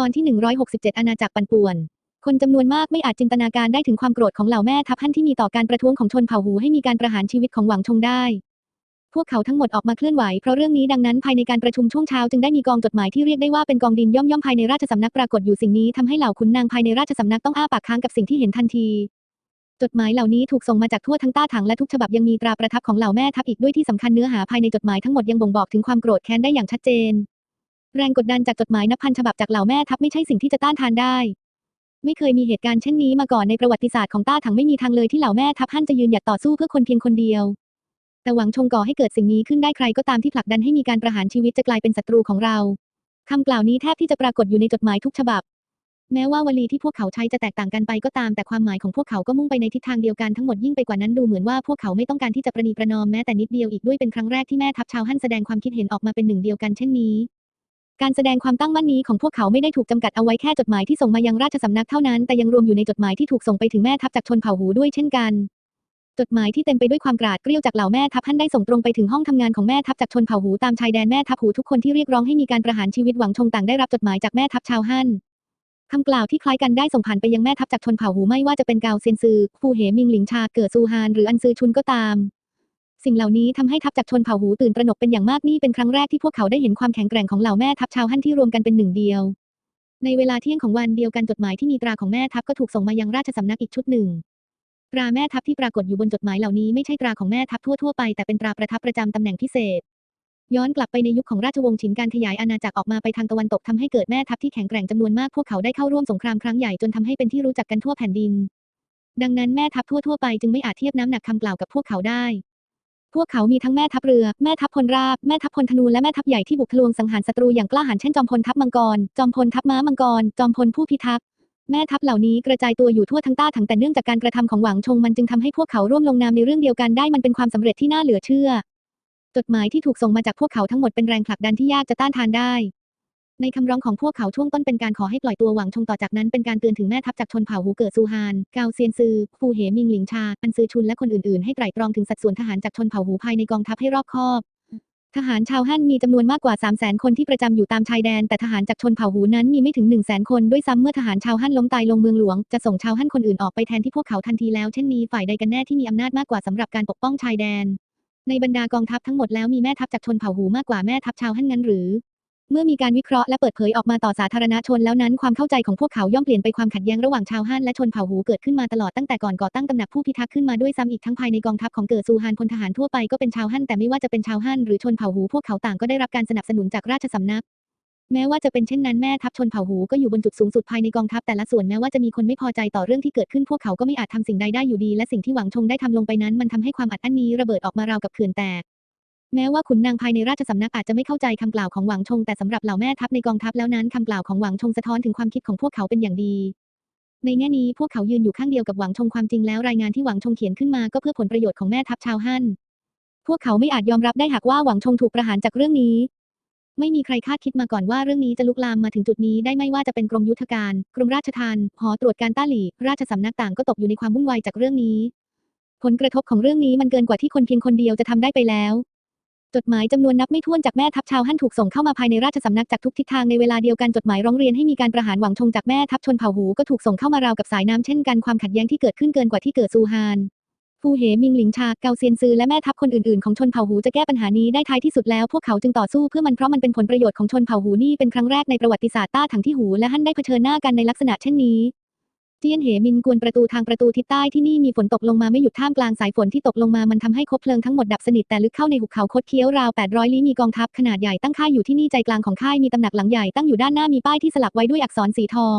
ตอนที่ 167 อาณาจักรปั่นป่วน คนจำนวนมากไม่อาจจินตนาการได้ถึงความโกรธของเหล่าแม่ทัพฮั่นที่มีต่อการประท้วงของชนเผ่าหูให้มีการประหารชีวิตของหวังชงได้ พวกเขาทั้งหมดออกมาเคลื่อนไหวเพราะเรื่องนี้ดังนั้นภายในการประชุมช่วงเช้าจึงได้มีกองจดหมายที่เรียกได้ว่าเป็นกองดินย่อมๆภายในราชสำนักปรากฏอยู่สิ่งนี้ทำให้เหล่าขุนนางภายในราชสำนักต้องอ้าปากค้างกับสิ่งที่เห็นทันทีจดหมายเหล่านี้ถูกส่งมาจากทั่วทั้งต้าถังและทุกฉบับยังมีตราประทับของเหล่าแม่ทัพอีกด้วยที่สำคัญเนื้อหาภายในจดหมายทั้งหมดยังบ่งบอกถึงความโกรธแค้นได้อย่างชัดเจน แรงกดดันจากจดหมายนับพันฉบับจากเหล่าแม่ทัพไม่ใช่สิ่งที่จะต้านทานได้ ไม่เคยมีเหตุการณ์เช่นนี้มาก่อนในประวัติศาสตร์ของต้าถังไม่มีทางเลยที่เหล่าแม่ทัพฮั่นจะยืนหยัดต่อสู้เพื่อคนเพียงคนเดียว แต่หวังชงก่อให้เกิดสิ่งนี้ขึ้นได้ใครก็ตามที่ผลักดันให้มีการประหารชีวิตจะกลายเป็นศัตรูของเราคำกล่าวนี้แทบที่จะปรากฏอยู่ในจดหมายทุกฉบับ แม้ว่าวลีที่พวกเขาใช้จะแตกต่างกันไปก็ตาม แต่ความหมายของพวกเขาก็มุ่งไปในทิศทางเดียวกันทั้งหมดยิ่งไปกว่านั้นดูเหมือนว่าพวกเขาไม่ต้องการที่จะประนีประนอมแม้แต่นิดเดียวอีกด้วยเป็นครั้งแรกที่แม่ทัพชาวฮั่นแสดงความคิดเห็นออกมาเป็นหนึ่งเดียวกันเช่นนี้ การแสดงความตั้งมั่นนี้ของพวกเขาไม่ได้ถูกจำกัดเอาไว้แค่จดหมายที่ส่งมายังราชสำนักเท่านั้น แต่ยังรวมอยู่ในจดหมายที่ถูกส่งไปถึงแม่ทัพจากชนเผ่าหูด้วยเช่นกัน จดหมายที่เต็มไปด้วยความกราดเกรี้ยวจากเหล่าแม่ทัพท่านได้ส่งตรงไปถึงห้องทำงานของแม่ทัพจากชนเผ่าหูตามชายแดนแม่ทัพหูทุกคนที่เรียกร้องให้มีการประหารชีวิตหวังชงต่างได้รับจดหมายจากแม่ทัพชาวฮั่นคำกล่าวที่คล้ายกันได้ส่งผ่านไปยังแม่ทัพจากชนเผ่าหูไม่ว่าจะเป็นกาวเซนซือฟูเหมิงหลิงชาเกิดซูฮานหรืออันซือชุนก็ตาม สิ่งเหล่านี้ทำให้ทัพจากชนเผ่าหูตื่นตระหนกเป็นอย่างมากนี่เป็นครั้งแรกที่พวกเขาได้เห็นความแข็งแกร่งของเหล่าแม่ทัพชาวฮั่นที่รวมกันเป็นหนึ่งเดียว ในเวลาเที่ยงของวันเดียวกันจดหมายที่มีตราของแม่ทัพก็ถูกส่งมายังราชสำนักอีกชุดหนึ่งตราแม่ทัพที่ปรากฏอยู่บนจดหมายเหล่านี้ไม่ใช่ตราของแม่ทัพทั่วๆไปแต่เป็นตราประทับประจำตำแหน่งพิเศษ ย้อนกลับไปในยุคของราชวงศ์ฉินการขยายอาณาจักรออกมาไปทางตะวันตกทำให้เกิดแม่ทัพที่แข็งแกร่งจำนวนมากพวกเขาได้เข้าร่วมสงครามครั้งใหญ่จนทำให้เป็นที่รู้จักกันทั่วแผ่นดิน ดังนั้นแม่ทัพทั่วๆไปจึงไม่อาจเทียบน้ำหนักคำกล่าวกับพวกเขาได้ พวกเขามีทั้งแม่ทัพเรือ แม่ทัพพลราบ แม่ทัพพลธนู และแม่ทัพใหญ่ที่บุกทะลวงสังหารศัตรูอย่างกล้าหาญเช่นจอมพลทัพมังกร จอมพลทัพม้ามังกร จอมพลผู้พิทักษ์ แม่ทัพเหล่านี้กระจายตัวอยู่ทั่วทั้งต้าถังแต่เนื่องจากการกระทำของหวังชงมันจึงทำให้พวกเขาร่วมลงนามในเรื่องเดียวกันได้มันเป็นความสำเร็จที่น่าเหลือเชื่อ จดหมายที่ถูกส่งมาจากพวกเขาทั้งหมดเป็นแรงผลักดันที่ยากจะต้านทานได้ ในคำร้องของพวกเขาช่วงต้นเป็นการขอให้ปล่อยตัวหวังชงต่อจากนั้นเป็นการเตือนถึงแม่ทัพจากชนเผ่าหูเกิดซูฮาน กาวเซียนซือฟูเหมิงหลิงชา อันซือชุนและคนอื่นๆ ให้ไตร่ตรองถึงสัดส่วนทหารจากชนเผ่าหูภายในกองทัพให้รอบคอบทหารชาวฮั่นมีจำนวนมากกว่า 3 0 0แสนคนที่ประจำอยู่ตามชายแดน แต่ทหารจากชนเผ่าหูนั้นมีไม่ถึง 1 0 0 0 0แสนคนด้วยซ้ำเมื่อทหารชาวฮั่นล้มตายลงเมืองหลวง จะส่งชาวฮั่นคนอื่นออกไปแทนที่พวกเขาทันทีแล้วเช่นนี้ฝ่ายใดกันแน่ที่มีอำนาจมากกว่าสำหรับการปกป้องชายแดน ในบรรดากองทัพทั้งหมดแล้วมีแม่ทัพจากชนเผ่าหูมากกว่าแม่ทัพชาวฮั่นงั้นหรือ เมื่อมีการวิเคราะห์และเปิดเผยออกมาต่อสาธารณชนแล้วนั้นความเข้าใจของพวกเขาย่อมเปลี่ยนไปความขัดแย้งระหว่างชาวฮั่นและชนเผ่าหูเกิดขึ้นมาตลอดตั้งแต่ก่อนก่อตั้งตำหนักผู้พิทักษ์ขึ้นมาด้วยซ้ำอีกทั้งภายในกองทัพของเกิดซูฮานพลทหารทั่วไปก็เป็นชาวฮั่นแต่ไม่ว่าจะเป็นชาวฮั่นหรือชนเผ่าหูพวกเขาต่างก็ได้รับการสนับสนุนจากราชสำนักแม้ว่าจะเป็นเช่นนั้นแม่ทัพชนเผ่าหูก็อยู่บนจุดสูงสุดภายในกองทัพแต่ละส่วนแม้ว่าจะมีคนไม่พอใจต่อเรื่องที่เกิดขึ้นพวกเขาก็ไม่อาจทำสิ่งใดได้อยู่ดี และสิ่งที่หวังชงได้ทำลงไปนั้นมันทำให้ความอัดอั้นนี้ระเบิดออกมาราวกับเขื่อนแตก แม้ว่าขุนนางภายในราชสำนักอาจจะไม่เข้าใจคำกล่าวของหวังชงแต่สำหรับเหล่าแม่ทัพในกองทัพแล้วนั้นคำกล่าวของหวังชงสะท้อนถึงความคิดของพวกเขาเป็นอย่างดี ในแง่นี้พวกเขายืนอยู่ข้างเดียวกับหวังชงความจริงแล้วรายงานที่หวังชงเขียนขึ้นมาก็เพื่อผลประโยชน์ของแม่ทัพชาวฮั่นพวกเขาไม่อาจยอมรับได้หากว่าหวังชงถูกประหารจากเรื่องนี้ ไม่มีใครคาดคิดมาก่อนว่าเรื่องนี้จะลุกลามมาถึงจุดนี้ได้ไม่ว่าจะเป็นกรมยุทธการกรมราชทานหอตรวจการต้าหลี่ ราชสำนักต่างก็ตกอยู่ในความวุ่นวายจากเรื่องนี้ ผลกระทบของเรื่องนี้มันเกินกว่าที่คนเพียงคนเดียวจะทำได้ไปแล้ว จดหมายจำนวนนับไม่ถ้วนจากแม่ทัพชาวฮั่นถูกส่งเข้ามาภายในราชสำนักจากทุกทิศทางในเวลาเดียวกันจดหมายร้องเรียนให้มีการประหารหวังชงจากแม่ทัพชนเผ่าหูก็ถูกส่งเข้ามาราวกับสายน้ำเช่นกันความขัดแย้งที่เกิดขึ้นเกินกว่าที่เกิดซูฮานฟูเหมิงหลิงชาเกาเซียนซือและแม่ทัพคนอื่นๆของชนเผ่าหูจะแก้ปัญหานี้ได้ท้ายที่สุดแล้วพวกเขาจึงต่อสู้เพื่อมันเพราะมันเป็นผลประโยชน์ของชนเผ่าหูนี่เป็นครั้งแรกในประวัติศาสตร์ต้าถังที่หูและฮั่นได้เผชิญหน้ากันในลักษณะเช่นนี้ เจียนเหมินกวนประตูทางประตูทิศใต้ที่นี่มีฝนตกลงมาไม่หยุดท่ามกลางสายฝนที่ตกลงมามันทำให้คบเพลิงทั้งหมดดับสนิทแต่ลึกเข้าในหุบเขาคดเคี้ยวราว 800 ลี้มีกองทัพขนาดใหญ่ตั้งค่ายอยู่ที่นี่ใจกลางของค่ายมีตำหนักหลังใหญ่ตั้งอยู่ด้านหน้ามีป้ายที่สลักไว้ด้วยอักษรสีทอง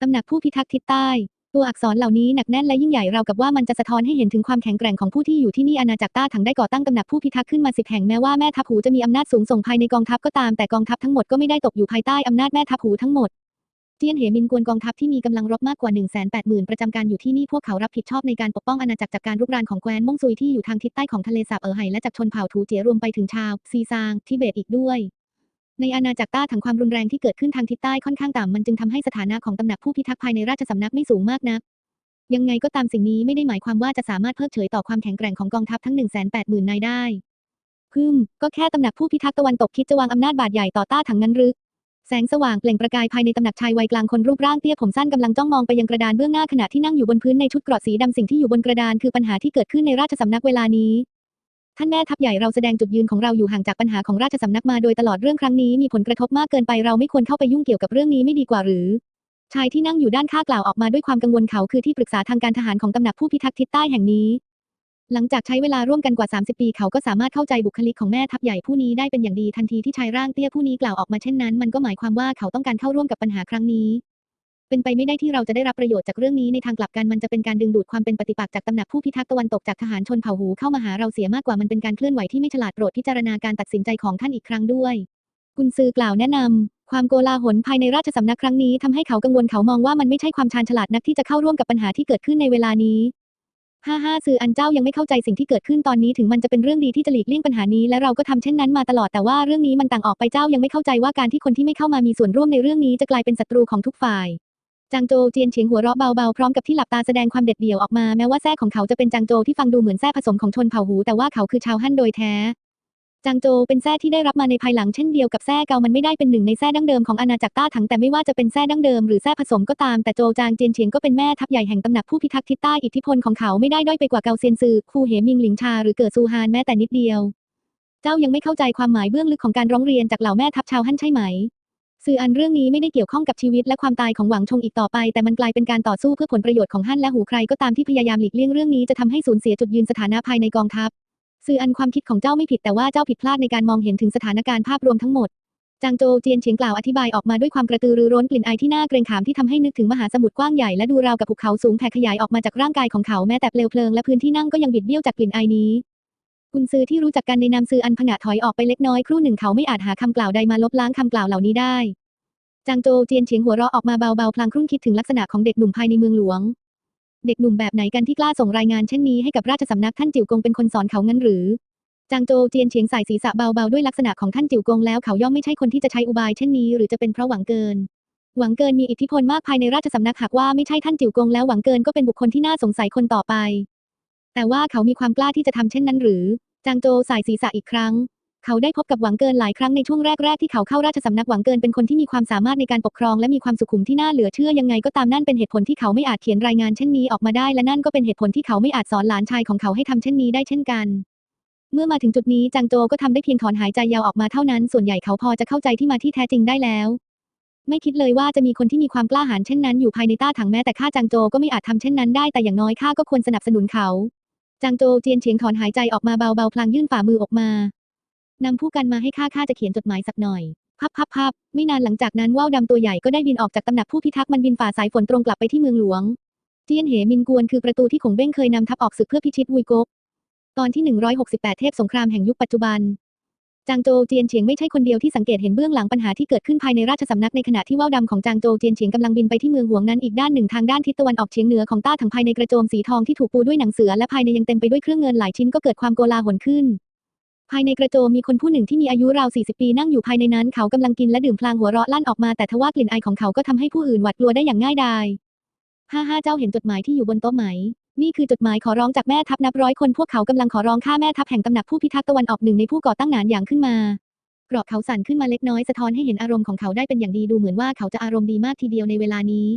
ตำหนักผู้พิทักษ์ทิศใต้ ตัวอักษรเหล่านี้หนักแน่นและยิ่งใหญ่ราวกับว่ามันจะสะท้อนให้เห็นถึงความแข็งแกร่งของผู้ที่อยู่ที่นี่อาณาจักรต้าถังได้ก่อตั้งตำหนักผู้พิทักษ์ขึ้นมาสิบแห่งแม้ว่าแม่ทัพหูจะมีอำนาจสูงส่งภายในกองทัพก็ตามแต่กองทัพทั้งหมดก็ไม่ได้ตกอยู่ภายใต้อำนาจแม่ทัพหูทั้งหมด เจียนเหมินกวนกองทัพที่มีกำลังรบมากกว่า 1 8 0 0 0 0 ประจำการอยู่ที่นี่พวกเขารับผิดชอบในการปกป้องอาณาจักรจากการรุกรานของแคว้นม่งซุยที่อยู่ทางทิศใต้ของทะเลสาบเอ๋อไห่และจากชนเผ่าทูเจียรวมไปถึงชาว ซีซางทิเบตอีกด้วย ในอาณาจักรต้าถังความรุนแรงที่เกิดขึ้นทางทิศใต้ค่อนข้างต่ำมันจึงทำให้สถานะของตำหนักผู้พิทักษ์ภายในราชสำนักไม่สูงมากนักยังไงก็ตามสิ่งนี้ไม่ได้หมายความว่าจะสามารถเพิกเฉยต่อความแข็งแกร่งของกองทัพทั้ง 1 8 0 0 0 0 นายได้ พึมก็แค่ตำหนักผู้พิทักษ์ตะวันตกคิดจะวางอำนาจบาดใหญ่ต่อต้าถังนั้นหรือ แสงสว่างเปล่งประกายภายในตำหนักชายวัยกลางคนรูปร่างเตี้ยผมสั้นกำลังจ้องมองไปยังกระดานเบื้องหน้าขณะที่นั่งอยู่บนพื้นในชุดเกราะสีดำสิ่งที่อยู่บนกระดานคือปัญหาที่เกิดขึ้นในราชสำนักเวลานี้ ท่านแม่ทัพใหญ่เราแสดงจุดยืนของเราอยู่ห่างจากปัญหาของราชสำนักมาโดยตลอดเรื่องครั้งนี้มีผลกระทบมากเกินไปเราไม่ควรเข้าไปยุ่งเกี่ยวกับเรื่องนี้ไม่ดีกว่าหรือ ชายที่นั่งอยู่ด้านข้างกล่าวออกมาด้วยความกังวลเขาคือที่ปรึกษาทางการทหารของตำหนักผู้พิทักษ์ทิศใต้แห่งนี้ หลังจากใช้เวลาร่วมกันกว่า 30 ปีเขาก็สามารถเข้าใจบุคลิกของแม่ทัพใหญ่ผู้นี้ได้เป็นอย่างดีทันทีที่ชายร่างเตี้ยผู้นี้กล่าวออกมาเช่นนั้น มันก็หมายความว่าเขาต้องการเข้าร่วมกับปัญหาครั้งนี้ เป็นไปไม่ได้ที่เราจะได้รับประโยชน์จากเรื่องนี้ในทางกลับกันมันจะเป็นการดึงดูดความเป็นปฏิปักษ์จากตำหนักผู้พิทักษ์ตะวันตกจากทหารชนเผ่าหูเข้ามาหาเราเสียมากกว่ามันเป็นการเคลื่อนไหวที่ไม่ฉลาดโปรดพิจารณาการตัดสินใจของท่านอีกครั้งด้วยกุนซือกล่าวแนะนำความโกลาหลภายในราชสำนักครั้งนี้ทำให้เขากังวลเขามองว่ามันไม่ใช่ความชาญฉลาดนักที่จะเข้าร่วมกับปัญหาที่เกิดขึ้นในเวลานี้ ฮ่าฮ่าซืออันเจ้ายังไม่เข้าใจสิ่งที่เกิดขึ้นตอนนี้ถึงมันจะเป็นเรื่องดีที่จะหลีกเลี่ยงปัญหานี้และเราก็ทำเช่นนั้นมาตลอดแต่ว่าเรื่องนี้มันต่างออกไปเจ้ายังไม่เข้าใจว่าการที่คนที่ไม่เข้ามามีส่วนร่วมในเรื่องนี้จะกลายเป็นศัตรูของทุกฝ่ายจางโจวเจียนเฉียงหัวเราะเบาๆพร้อมกับที่หลับตาแสดงความเด็ดเดี่ยวออกมาแม้ว่าแท้ของเขาจะเป็นจางโจวที่ฟังดูเหมือนแท้ผสมของชนเผ่าหูแต่ว่าเขาคือชาวฮั่นโดยแท้ จางโจเป็นแท้ที่ได้รับมาในภายหลังเช่นเดียวกับแท้เกามันไม่ได้เป็นหนึ่งในแท้ดั้งเดิมของอาณาจักรต้าถังแต่ไม่ว่าจะเป็นแท้ดั้งเดิมหรือแท้ผสมก็ตามแต่โจจางเจียนเฉียงก็เป็นแม่ทัพใหญ่แห่งตำหนักผู้พิทักษ์ทิศใต้อิทธิพลของเขาไม่ได้ด้อยไปกว่าเกาเซียนซือคูเหมิงหลิงชาหรือเกิดซูฮานแม้แต่นิดเดียว เจ้ายังไม่เข้าใจความหมายเบื้องลึกของการร้องเรียนจากเหล่าแม่ทัพชาวฮั่นใช่ไหมสื่ออันเรื่องนี้ไม่ได้เกี่ยวข้องกับชีวิตและความตายของหวังชงอีกต่อไป แต่มันกลายเป็นการต่อสู้เพื่อผลประโยชน์ของฮั่นและหูใครก็ตามที่พยายามหลีกเลี่ยงเรื่องนี้จะทำให้สูญเสียจุดยืนสถานะภายในกองทัพ สื่ออันความคิดของเจ้าไม่ผิดแต่ว่าเจ้าผิดพลาดในการมองเห็นถึงสถานการณ์ภาพรวมทั้งหมด จางโจวเจียนเฉียงกล่าวอธิบายออกมาด้วยความกระตือรือร้นกลิ่นไอที่น่าเกรงขามที่ทำให้นึกถึงมหาสมุทรกว้างใหญ่และดูราวกับภูเขาสูงแผ่ขยายออกมาจากร่างกายของเขาแม้แต่เปลวเพลิงและพื้นที่นั่งก็ยังบิดเบี้ยวจากกลิ่นไอนี้กุนซือที่รู้จักกันในนามซืออันผงะถอยออกไปเล็กน้อยครู่หนึ่งเขาไม่อาจหาคำกล่าวใดมาลบล้างคำกล่าวเหล่านี้ได้ จางโจวเจียนเฉียงหัวเราะออกมาเบาๆพลางครุ่นคิดถึงลักษณะของเด็กหนุ่มภายในเมืองหลวง เด็กหนุ่มแบบไหนกันที่กล้าส่งรายงานเช่นนี้ให้กับราชสำนักท่านจิ๋วกงเป็นคนสอนเขางั้นหรือ จางโจวเจียนเฉียงใส่ศีรษะเบาๆด้วยลักษณะของท่านจิ๋วกงแล้วเขาย่อมไม่ใช่คนที่จะใช้อุบายเช่นนี้หรือจะเป็นเพราะหวังเกิน หวังเกินมีอิทธิพลมากภายในราชสำนักหากว่าไม่ใช่ท่านจิ๋วกงแล้วหวังเกินก็เป็นบุคคลที่น่าสงสัยคนต่อไป แต่ว่าเขามีความกล้าที่จะทำเช่นนั้นหรือ จางโจวใส่ศีรษะอีกครั้ง เขาได้พบกับหวังเกินหลายครั้งในช่วงแรกๆที่เขาเข้าราชสำนักหวังเกินเป็นคนที่มีความสามารถในการปกครองและมีความสุขุมที่น่าเหลือเชื่อยังไงก็ตามนั่นเป็นเหตุผลที่เขาไม่อาจเขียนรายงานเช่นนี้ออกมาได้ และนั่นก็เป็นเหตุผลที่เขาไม่อาจสอนหลานชายของเขาให้ทำเช่นนี้ได้เช่นกัน เมื่อมาถึงจุดนี้จางโจก็ทำได้เพียงถอนหายใจยาวออกมาเท่านั้น ส่วนใหญ่เขาพอจะเข้าใจที่มาที่แท้จริงได้แล้วไม่คิดเลยว่าจะมีคนที่มีความกล้าหาญเช่นนั้นอยู่ภายในต้าถังแม้แต่ข้าจางโจก็ไม่อาจทำเช่นนั้นได้แต่อย่างน้อยข้าก็ควรสนับสนุนเขา จางโจเจียนเฉียงถอนหายใจออกมาเบาๆพลางยื่นฝ่ามือออกมา นำผู้กันมาให้ข้าข้าจะเขียนจดหมายสักหน่อย พับพับพับไม่นานหลังจากนั้นว่าวดำตัวใหญ่ก็ได้บินออกจากตำหนักผู้พิทักษ์มันบินฝ่าสายฝนตรงกลับไปที่เมืองหลวง เจียนเหมินกวนคือประตูที่ขงเบ้งเคยนำทัพออกศึกเพื่อพิชิตวุยกก ตอนที่ 168 เทพสงครามแห่งยุคปัจจุบันจางโจเจียนเฉียงไม่ใช่คนเดียวที่สังเกตเห็นเบื้องหลังปัญหาที่เกิดขึ้นภายในราชสำนักในขณะที่ว่าวดำของจางโจเจียนเฉียงกำลังบินไปที่เมืองหลวงนั้นอีกด้านหนึ่งทางด้านทิศตะวันออกเฉียงเหนือของต้าถังภายในกระโจมสีทองที่ถูกปูด้วยหนังเสือและภายในยังเต็มไปด้วยเครื่องเงินหลายชิ้นก็เกิดความโกลาหลขึ้น ภายในกระโจมมีคนผู้หนึ่งที่มีอายุราว 40 ปีนั่งอยู่ภายในนั้นเขากำลังกินและดื่มพลางหัวเราะลั่นออกมาแต่ทว่ากลิ่นไอของเขาก็ทำให้ผู้อื่นหวาดกลัวได้อย่างง่ายดายห้าห้าเจ้าเห็นจดหมายที่อยู่บนโต๊ะไหม นี่คือจดหมายขอร้องจากแม่ทัพนับร้อยคนพวกเขากำลังขอร้องฆ่าแม่ทัพแห่งตำหนักผู้พิทักษ์ตะวันออกหนึ่งในผู้ก่อตั้งหนานอย่างขึ้นมาเกราะเขาสั่นขึ้นมาเล็กน้อยสะท้อนให้เห็นอารมณ์ของเขาได้เป็นอย่างดีดูเหมือนว่าเขาจะอารมณ์ดีมากทีเดียวในเวลานี้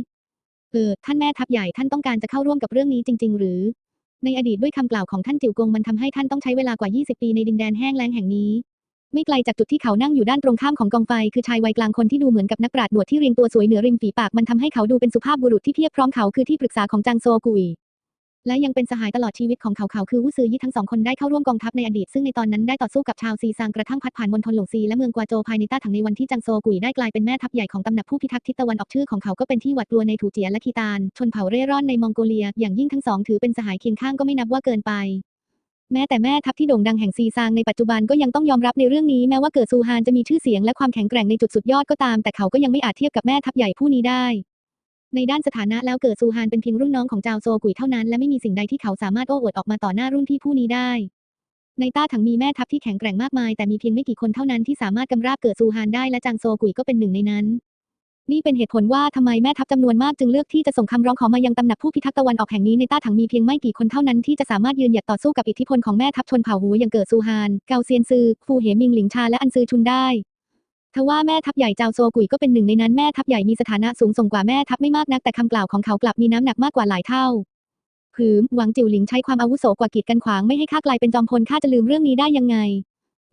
เออท่านแม่ทัพใหญ่ท่านต้องการจะเข้าร่วมกับเรื่องนี้จริง ๆ หรือ ในอดีตด้วยคำกล่าวของท่านจิ๋วกงมันทำให้ท่านต้องใช้เวลากว่า 20 ปีในดินแดนแห้งแล้งแห่งนี้ ไม่ไกลจากจุดที่เขานั่งอยู่ด้านตรงข้ามของกองไฟ คือชายวัยกลางคนที่ดูเหมือนกับนักปราชญ์หนวดที่เรียงตัวสวยเหนือริมฝีปากมันทำให้เขาดูเป็นสุภาพบุรุษที่เพียบพร้อมเขาคือที่ปรึกษาของจางโซกุย และยังเป็นสหายตลอดชีวิตของเขาเขาคือวู้ซือยี่ทั้งสองคนได้เข้าร่วมกองทัพในอดีตซึ่งในตอนนั้นได้ต่อสู้กับชาวซีซางกระทั่งพัดผ่านมณฑลหลงซีและเมืองกวาโจภายในต้าถังในวันที่จางโซกุยได้กลายเป็นแม่ทัพใหญ่ของตำหนักผู้พิทักษ์ทิศตะวันออกชื่อของเขาก็เป็นที่หวาดกลัวในถูเจียและคีตานชนเผ่าเร่ร่อนในมองโกเลีย อย่างยิ่งทั้งสองถือเป็นสหายเคียงข้างก็ไม่นับว่าเกินไปแม้แต่แม่ทัพที่โด่งดังแห่งซีซางในปัจจุบันก็ยังต้องยอมรับในเรื่องนี้แม้ว่าเกิดซูฮานจะมีชื่อเสียงและความแข็งแกร่งในจุดสุดยอดก็ตาม แต่เขาก็ยังไม่อาจเทียบกับแม่ทัพใหญ่ผู้นี้ได้ ในด้านสถานะแล้วเกิดซูฮานเป็นเพียงรุ่นน้องของจาวโซกุยเท่านั้นและไม่มีสิ่งใดที่เขาสามารถโอ้อวดออกมาต่อหน้ารุ่นพี่ผู้นี้ได้ ในต้าถังมีแม่ทัพที่แข็งแกร่งมากมายแต่มีเพียงไม่กี่คนเท่านั้นที่สามารถกำราบเกิดซูฮานได้และจางโซกุยก็เป็นหนึ่งในนั้น นี่เป็นเหตุผลว่าทำไมแม่ทัพจำนวนมากจึงเลือกที่จะส่งคำร้องขอมายังตำหนักผู้พิทักษ์ตะวันออกแห่งนี้ในต้าถังมีเพียงไม่กี่คนเท่านั้นที่จะสามารถยืนหยัดต่อสู้กับอิทธิพลของแม่ทัพชนเผ่าหูอย่างเกิดซูฮาน เกาเซียนซือฟูเหมิงหลิงชาและอันซือชุนได้ ทว่าแม่ทัพใหญ่เจ้าโซกุยก็เป็นหนึ่งในนั้นแม่ทัพใหญ่มีสถานะสูงส่งกว่าแม่ทัพไม่มากนักแต่คำกล่าวของเขากลับมีน้ำหนักมากกว่าหลายเท่าหืมหวังจิ๋วหลิงใช้ความอาวุโสกว่ากีดกันขวางไม่ให้ข้ากลายเป็นจอมพลข้าจะลืมเรื่องนี้ได้ยังไง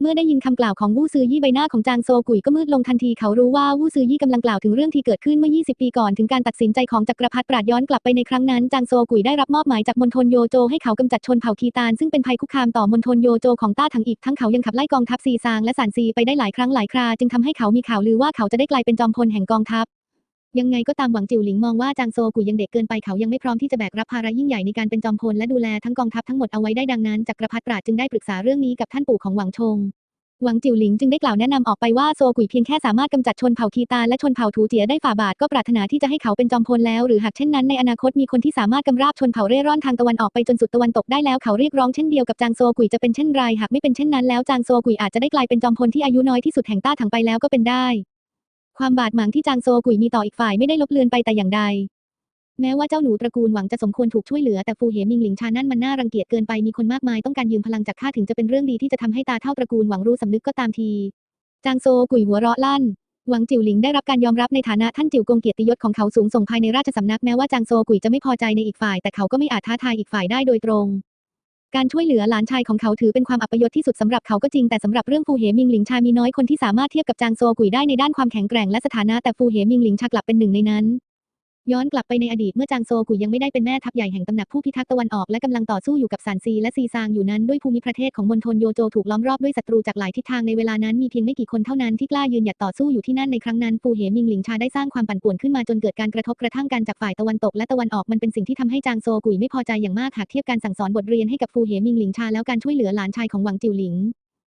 เมื่อได้ยินคำกล่าวของวู่ซือยี่ใบหน้าของจางโซกุยก็มืดลงทันทีเขารู้ว่าวู่ซือยี่กำลังกล่าวถึงเรื่องที่เกิดขึ้นเมื่อ 20 ปีก่อนถึงการตัดสินใจของจักรพรรดิปราดย้อนกลับไปในครั้งนั้นจางโซกุยได้รับมอบหมายจากมณฑลโยโจให้เขากำจัดชนเผ่าคีตานซึ่งเป็นภัยคุกคามต่อมณฑลโยโจของต้าถังอีกทั้งเขายังขับไล่กองทัพซีซางและสานซีไปได้หลายครั้งหลายคราจึงทำให้เขามีข่าวลือว่าเขาจะได้กลายเป็นจอมพลแห่งกองทัพ ยังไงก็ตามหวังจิ๋วหลิงมองว่าจางโซกุยยังเด็กเกินไปเขายังไม่พร้อมที่จะแบกรับภาระยิ่งใหญ่ในการเป็นจอมพลและดูแลทั้งกองทัพทั้งหมดเอาไว้ได้ดังนั้นจักรพรรดิปราดจึงได้ปรึกษาเรื่องนี้กับท่านปู่ของหวังชง หวังจิ๋วหลิงจึงได้กล่าวแนะนำออกไปว่าโซกุยเพียงแค่สามารถกำจัดชนเผ่าคีตาและชนเผ่าถูเจียได้ฝ่าบาทก็ปรารถนาที่จะให้เขาเป็นจอมพลแล้วหรือหากเช่นนั้นในอนาคตมีคนที่สามารถกำราบชนเผ่าเร่ร่อนทางตะวันออกไปจนสุดตะวันตกได้แล้วเขาเรียกร้องเช่นเดียวกับจางโซกุยจะเป็นเช่นไรหากไม่เป็นเช่นนั้นแล้วจางโซกุยอาจจะได้กลายเป็นจอมพลที่อายุน้อยที่สุดแห่งต้าถังไปแล้วก็เป็นได้ ความบาดหมางที่จางโซกุยมีต่ออีกฝ่ายไม่ได้ลบเลือนไปแต่อย่างใด แม้ว่าเจ้าหนูตระกูลหวังจะสมควรถูกช่วยเหลือแต่ฟูเหมิงหลิงชานั่นมันน่ารังเกียจเกินไปมีคนมากมายต้องการยืมพลังจากข้าถึงจะเป็นเรื่องดีที่จะทำให้ตาเท่าตระกูลหวังรู้สำนึกก็ตามที จางโซกุยหัวเราะลั่นหวังจิวหลิงได้รับการยอมรับในฐานะท่านจิวกงเกียรติยศของเขาสูงส่งภายในราชสำนักแม้ว่าจางโซกุยจะไม่พอใจในอีกฝ่าย แต่เขาก็ไม่อาจท้าทายอีกฝ่ายได้โดยตรง การช่วยเหลือหลานชายของเขาถือเป็นความอัปยศที่สุดสำหรับเขาก็จริงแต่สำหรับเรื่องฟูเหมิงหลิงชามีน้อยคนที่สามารถเทียบกับจางโซกุยได้ในด้านความแข็งแกร่งและสถานะแต่ฟูเหมิงหลิงชากลับเป็นหนึ่งในนั้น ย้อนกลับไปในอดีตเมื่อจางโซกุยยังไม่ได้เป็นแม่ทัพใหญ่แห่งตำหนักผู้พิทักษ์ตะวันออกและกำลังต่อสู้อยู่กับซานซีและซีซางอยู่นั้นด้วยภูมิประเทศของมณฑลโยโจถูกล้อมรอบด้วยศัตรูจากหลายทิศทางในเวลานั้นมีเพียงไม่กี่คนเท่านั้นที่กล้ายืนหยัดต่อสู้อยู่ที่นั่นในครั้งนั้นฟูเหมิงหลิงชาได้สร้างความปั่นป่วนขึ้นมาจนเกิดการกระทบกระทั่งกันจากฝ่ายตะวันตกและตะวันออกมันเป็นสิ่งที่ทำให้จางโซกุยไม่พอใจอย่างมากหากเทียบการสั่งสอนบทเรียนให้กับฟูเหมิงหลิงชาแล้วการช่วยเหลือหลานชายของหวังจิวหลิง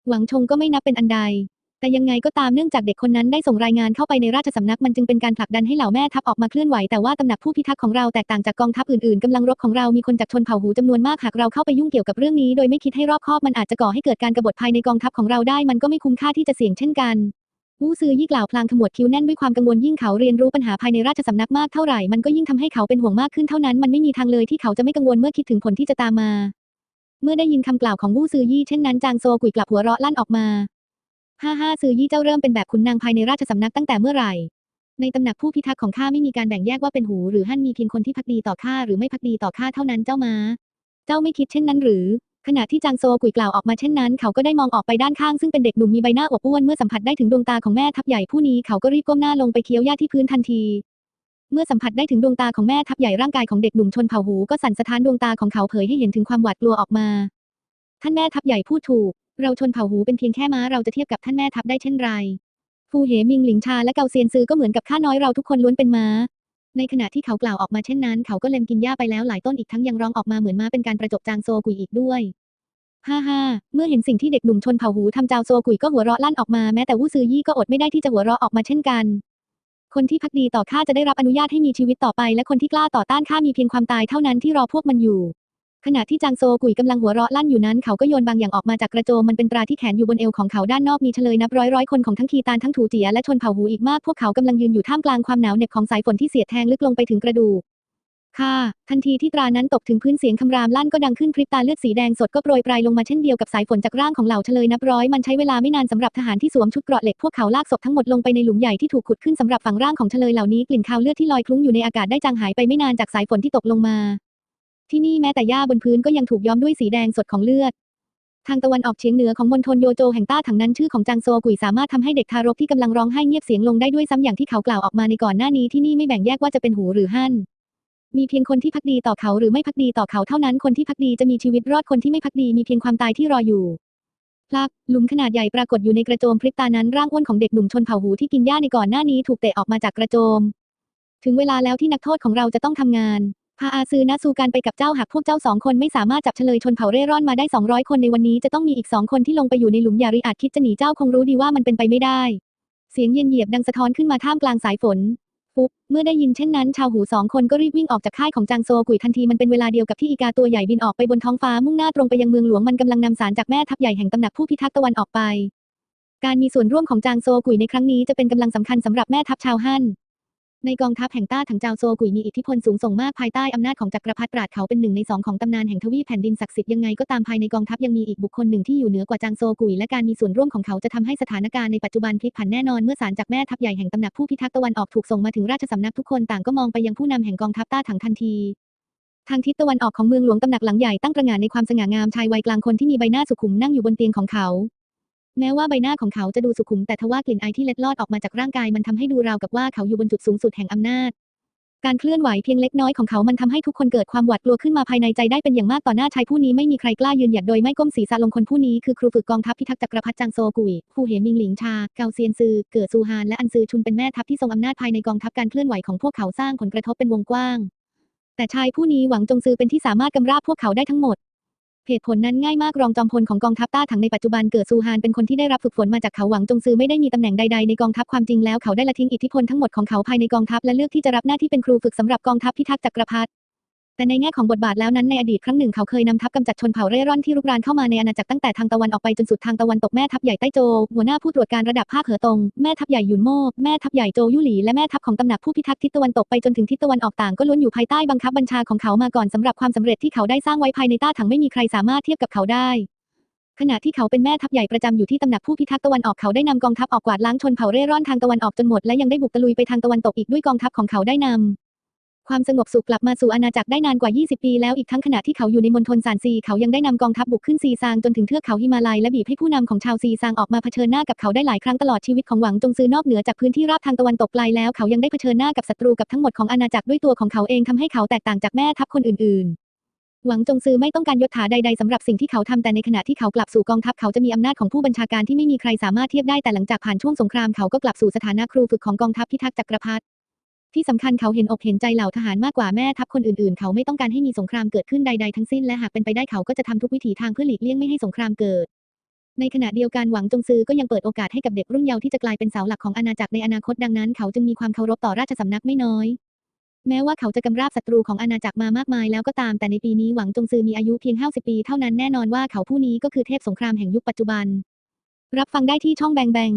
หวังชงก็ไม่นับเป็นอันใด แต่ยังไงก็ตามเนื่องจากเด็กคนนั้นได้ส่งรายงานเข้าไปในราชสำนักมันจึงเป็นการผลักดันให้เหล่าแม่ทัพออกมาเคลื่อนไหวแต่ว่าตำหนักผู้พิทักษ์ของเราแตกต่างจากกองทัพอื่นๆกำลังรบของเรามีคนจากชนเผ่าหูจำนวนมากหากเราเข้าไปยุ่งเกี่ยวกับเรื่องนี้โดยไม่คิดให้รอบคอบมันอาจจะก่อให้เกิดการกบฏภายในกองทัพของเราได้มันก็ไม่คุ้มค่าที่จะเสี่ยงเช่นกันวู้ซือยี่กล่าวพลางขมวดคิ้วแน่นด้วยความกังวลยิ่งเขาเรียนรู้ปัญหาภายในราชสำนักมากเท่าไหร่มันก็ยิ่งทำให้เขาเป็นห่วงมากขึ้นเท่านั้นมันไม่มีทางเลยที่เขาจะไม่กังวลเมื่อคิดถึงผลที่จะตามมา เมื่อได้ยินคำกล่าวของวู้ซือยี่เช่นนั้นจางโซกุยกลับหัวเราะลั่นออกมา ฮ่าฮ่าซือยี่เจ้าเริ่มเป็นแบบขุนนางภายในราชสำนักตั้งแต่เมื่อไหร่ ในตำหนักผู้พิทักษ์ของข้าไม่มีการแบ่งแยกว่าเป็นหูหรือหั่นมีเพียงคนที่พักดีต่อข้าหรือไม่พักดีต่อข้าเท่านั้นเจ้ามา เจ้าไม่คิดเช่นนั้นหรือ ขณะที่จางโซกุยกล่าวออกมาเช่นนั้น เขาก็ได้มองออกไปด้านข้างซึ่งเป็นเด็กหนุ่มมีใบหน้าอวบอ้วนเมื่อสัมผัสได้ถึงดวงตาของแม่ทัพใหญ่ผู้นี้เขาก็รีบก้มหน้าลงไปเคี้ยวหญ้าที่พื้นทันทีเมื่อสัมผัสได้ถึงดวงตาของแม่ทัพใหญ่ร่างกายของเด็กหนุ่มชนเผ่าหูก็สั่นสะท้านดวงตาของเขาเผยให้เห็นถึงความหวาดกลัวออกมา ท่านแม่ทัพใหญ่พูดถูก เราชนเผ่าหูเป็นเพียงแค่ม้าเราจะเทียบกับท่านแม่ทัพได้เช่นไรฟูเหมิงหลิงชาและเกาเซียนซือก็เหมือนกับข้าน้อยเราทุกคนล้วนเป็นม้า ในขณะที่เขากล่าวออกมาเช่นนั้น เขาก็เล็มกินหญ้าไปแล้วหลายต้นอีกทั้งยังร้องออกมาเหมือนม้าเป็นการประจบจางโซกุยอีกด้วยฮ่าฮ่าเมื่อเห็นสิ่งที่เด็กหนุ่มชนเผ่าหูทำจางโซกุยก็หัวเราะลั่นออกมาแม้แต่วู้ซือยี่ก็อดไม่ได้ที่จะหัวเราะออกมาเช่นกัน คนที่พักดีต่อข้าจะได้รับอนุญาตให้มีชีวิตต่อไป และคนที่กล้าต่อต้านข้ามีเพียงความตายเท่านั้นที่รอพวกมันอยู่ ขณะที่จางโซกุยกำลังหัวเราะลั่นอยู่นั้นเขาก็โยนบางอย่างออกมาจากกระโจมมันเป็นตราที่แขนอยู่บนเอวของเขาด้านนอกมีเฉลยนับร้อยร้อยคนของทั้งคีตานทั้งถูเจียและชนเผ่าหูอีกมาก พวกเขากำลังยืนอยู่ท่ามกลางความหนาวเหน็บของสายฝนที่เสียดแทงลึกลงไปถึงกระดูกค่ะทันทีที่ตรานั้นตกถึงพื้นเสียงคำรามลั่นก็ดังขึ้นพริบตาเลือดสีแดงสดก็โปรยปลายลงมาเช่นเดียวกับสายฝนจากร่างของเหล่าเฉลยนับร้อยมันใช้เวลาไม่นานสำหรับทหารที่สวมชุดเกราะเหล็กพวกเขาลากศพทั้งหมดลงไปในหลุมใหญ่ที่ถูกขุดขึ้นสำหรับฝังร่างของเฉลยเหล่านี้กลิ่นคาวเลือดที่ลอยคลุ้งอยู่ในอากาศได้จางหายไปไม่นานจากสายฝนที่ตกลงมา ที่นี่แม้แต่หญ้าบนพื้นก็ยังถูกย้อมด้วยสีแดงสดของเลือด ทางตะวันออกเฉียงเหนือของมณฑลโยโจแห่งต้าถังนั้นชื่อของจางโซกุยสามารถทำให้เด็กทารกที่กำลังร้องไห้เงียบเสียงลงได้ด้วยซ้ำอย่างที่เขากล่าวออกมาในก่อนหน้านี้ที่นี่ไม่แบ่งแยกว่าจะเป็นหูหรือหั่นมีเพียงคนที่พักดีต่อเขาหรือไม่พักดีต่อเขาเท่านั้นคนที่พักดีจะมีชีวิตรอดคนที่ไม่พักดีมีเพียงความตายที่รออยู่พลักหลุมขนาดใหญ่ปรากฏอยู่ในกระโจมพริบตานั้นร่างอ้วนของเด็กหนุ่มชนเผ่าหูที่กินหญ้าในก่อนหน้านี้ถูกเตะออกมาจากกระโจม ถึงเวลาแล้วที่นักโทษของเราจะต้องทำงาน พาอาซือนะซูการไปกับเจ้าหากพวกเจ้าสองคนไม่สามารถจับเฉลยชนเผ่าเร่ร่อนมาได้ 200 คนในวันนี้จะต้องมีอีกสองคนที่ลงไปอยู่ในหลุมยาริอาจคิดจะหนีเจ้าคงรู้ดีว่ามันเป็นไปไม่ได้ เสียงเย็นเหยียบดังสะท้อนขึ้นมาท่ามกลางสายฝนปุ๊บเมื่อได้ยินเช่นนั้นชาวหูสองคนก็รีบวิ่งออกจากค่ายของจางโซกุยทันทีมันเป็นเวลาเดียวกับที่อีกาตัวใหญ่บินออกไปบนท้องฟ้ามุ่งหน้าตรงไปยังเมืองหลวงมันกำลังนำสารจากแม่ทัพใหญ่แห่งตำหนักผู้พิทักษ์ตะวันออกไป การมีส่วนร่วมของจางโซกุยในครั้งนี้จะเป็นกำลังสำคัญสำหรับแม่ทัพชาวฮั่น ในกองทัพแห่งต้าถังจาวโซกุยมีอิทธิพลสูงส่งมากภายใต้อำนาจของจักรพรรดิปราดเขาเป็นหนึ่งในสองของตำนานแห่งทวีปแผ่นดินศักดิ์สิทธิ์ยังไงก็ตามภายในกองทัพยังมีอีกบุคคลหนึ่งที่อยู่เหนือกว่าจางโซกุยและการมีส่วนร่วมของเขาจะทำให้สถานการณ์ในปัจจุบันพลิกผันแน่นอนเมื่อสารจากแม่ทัพใหญ่แห่งตำหนักผู้พิทักษ์ตะวันออกถูกส่งมาถึงราชสำนักทุกคนต่างก็มองไปยังผู้นำแห่งกองทัพต้าถังทันทีทางทิศตะวันออกของเมืองหลวงตำหนักหลังใหญ่ตั้งตระงานในความสง่างามชายวัยกลางคนที่มีใบหน้าสุขุมนั่งอยู่บนเตียงของเขา แม้ว่าใบหน้าของเขาจะดูสุขุมแต่ทว่ากลิ่นไอที่เล็ดลอดออกมาจากร่างกายมันทำให้ดูราวกับว่าเขาอยู่บนจุดสูงสุดแห่งอำนาจ การเคลื่อนไหวเพียงเล็กน้อยของเขามันทำให้ทุกคนเกิดความหวาดกลัวขึ้นมาภายในใจได้เป็นอย่างมากต่อหน้าชายผู้นี้ไม่มีใครกล้ายืนหยัดโดยไม่ก้มศีรษะลงคนผู้นี้คือครูฝึกกองทัพพิทักษ์จักรพรรดิจางโซกุยผู้เหมิงหลิงชา เกาเซียนซือ เกิดซูฮานและอันซือชุนเป็นแม่ทัพที่ทรงอำนาจภายในกองทัพการเคลื่อนไหวของพวกเขาสร้างผลกระทบเป็นวงกว้าง แต่ชายผู้นี้หวังจงซือเป็นที่สามารถกำราบพวกเขาได้ทั้งหมด เหตุผลนั้นง่ายมากรองจอมพลของกองทัพต้าถังในปัจจุบันเกิดซูฮานเป็นคนที่ได้รับฝึกฝนมาจากเขาหวังจงซือไม่ได้มีตำแหน่งใดๆในกองทัพความจริงแล้วเขาได้ละทิ้งอิทธิพลทั้งหมดของเขาภายในกองทัพและเลือกที่จะรับหน้าที่เป็นครูฝึกสำหรับกองทัพพิทักษ์จักรพรรดิ แต่ในแง่ของบทบาทแล้วนั้นในอดีตครั้งหนึ่งเขาเคยนำทัพกำจัดชนเผ่าเร่ร่อนที่รุกรานเข้ามาในอาณาจักรตั้งแต่ทางตะวันออกไปจนสุดทางตะวันตกแม่ทัพใหญ่ใต้โจ หัวหน้าผู้ตรวจการระดับภาคเหอตง แม่ทัพใหญ่หยุนโม่แม่ทัพใหญ่โจยุหลีและแม่ทัพของตำหนักผู้พิทักษ์ทิศตะวันตกไปจนถึงทิศตะวันออกต่างก็ล้วนอยู่ภายใต้บังคับบัญชาของเขามาก่อนสำหรับความสำเร็จที่เขาได้สร้างไว้ภายในต้าถังไม่มีใครสามารถเทียบกับเขาได้ขณะที่เขาเป็นแม่ทัพใหญ่ประจำอยู่ที่ตำหนักผู้พิทักษ์ตะวันออกเขาได้นำกองทัพออกกวาดล้างชนเผ่าเร่ร่อนทางตะวันออกจนหมดและยังได้บุกตะลุยไปทางตะวันตกอีกด้วยกองทัพของเขาได้นำ ความสงบสุขกลับมาสู่อาณาจักรได้นานกว่า 20 ปีแล้วอีกทั้งขณะที่เขาอยู่ในมณฑลซานซีเขายังได้นำกองทัพบุกขึ้นซีซางจนถึงเทือกเขาหิมาลัยและบีบให้ผู้นำของชาวซีซางออกมาเผชิญหน้ากับเขาได้หลายครั้งตลอดชีวิตของหวังจงซือนอกเหนือจากพื้นที่ราบทางตะวันตกไกลแล้วเขายังได้เผชิญหน้ากับศัตรูกับทั้งหมดของอาณาจักรด้วยตัวของเขาเองทำให้เขาแตกต่างจากแม่ทัพคนอื่น ๆหวังจงซือไม่ต้องการยศถาใดๆสำหรับสิ่งที่เขาทำแต่ในขณะที่เขากลับสู่กองทัพเขาจะมีอำนาจของผู้บัญชาการที่ไม่มีใครสามารถเทียบได้แต่หลังจากผ่านช่วงสงครามเขาก็กลับสู่สถานะครูฝึกของกองทัพพิทักษ์จักรพรรดิ ที่สำคัญเขาเห็นอกเห็นใจเหล่าทหารมากกว่าแม่ทัพคนอื่นๆ เขาไม่ต้องการให้มีสงครามเกิดขึ้นใดๆทั้งสิ้นและหากเป็นไปได้เขาก็จะทำทุกวิถีทางเพื่อหลีกเลี่ยงไม่ให้สงครามเกิด ในขณะเดียวกันหวังจงซือก็ยังเปิดโอกาสให้กับเด็กรุ่นเยาว์ที่จะกลายเป็นเสาหลักของอาณาจักรในอนาคตดังนั้น เขาจึงมีความเคารพต่อราชสำนักไม่น้อย แม้ว่าเขาจะกำราบศัตรูของอาณาจักรมามากมายแล้วก็ตามแต่ในปีนี้หวังจงซือมีอายุเพียง50ปีเท่านั้นแน่นอนว่าเขาผู้นี้ก็คือเทพสงครามแห่งยุคปัจจุบัน รับฟังได้ที่ช่องแบงแบง